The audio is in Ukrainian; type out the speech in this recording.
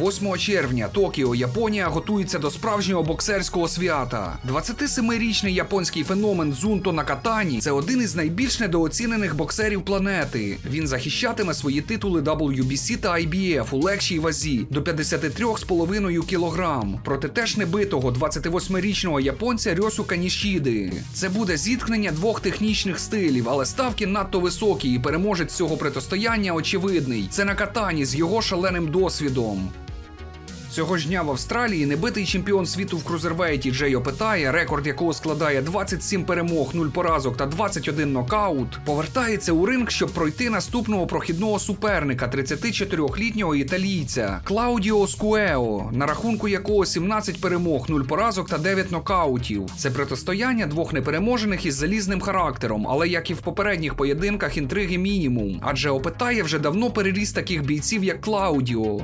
8 червня Токіо, Японія готується до справжнього боксерського свята. 27-річний японський феномен Зунто Накатані це один із найбільш недооцінених боксерів планети. Він захищатиме свої титули WBC та IBF у легшій вазі до 53,5 кг проти теж небитого 28-річного японця Рьосу Канішіди. Це буде зіткнення двох технічних стилів, але ставки надто високі, і переможець цього протистояння очевидний. Це Накатані з його шаленим досвідом. Цього ж дня в Австралії небитий чемпіон світу в крузервейті Джей Опетає, рекорд якого складає 27 перемог, 0 поразок та 21 нокаут, повертається у ринг, щоб пройти наступного прохідного суперника 34-літнього італійця Клаудіо Скуео, на рахунку якого 17 перемог, 0 поразок та 9 нокаутів. Це протистояння двох непереможених із залізним характером, але як і в попередніх поєдинках, інтриги мінімум. Адже Опетає вже давно переріс таких бійців, як Клаудіо.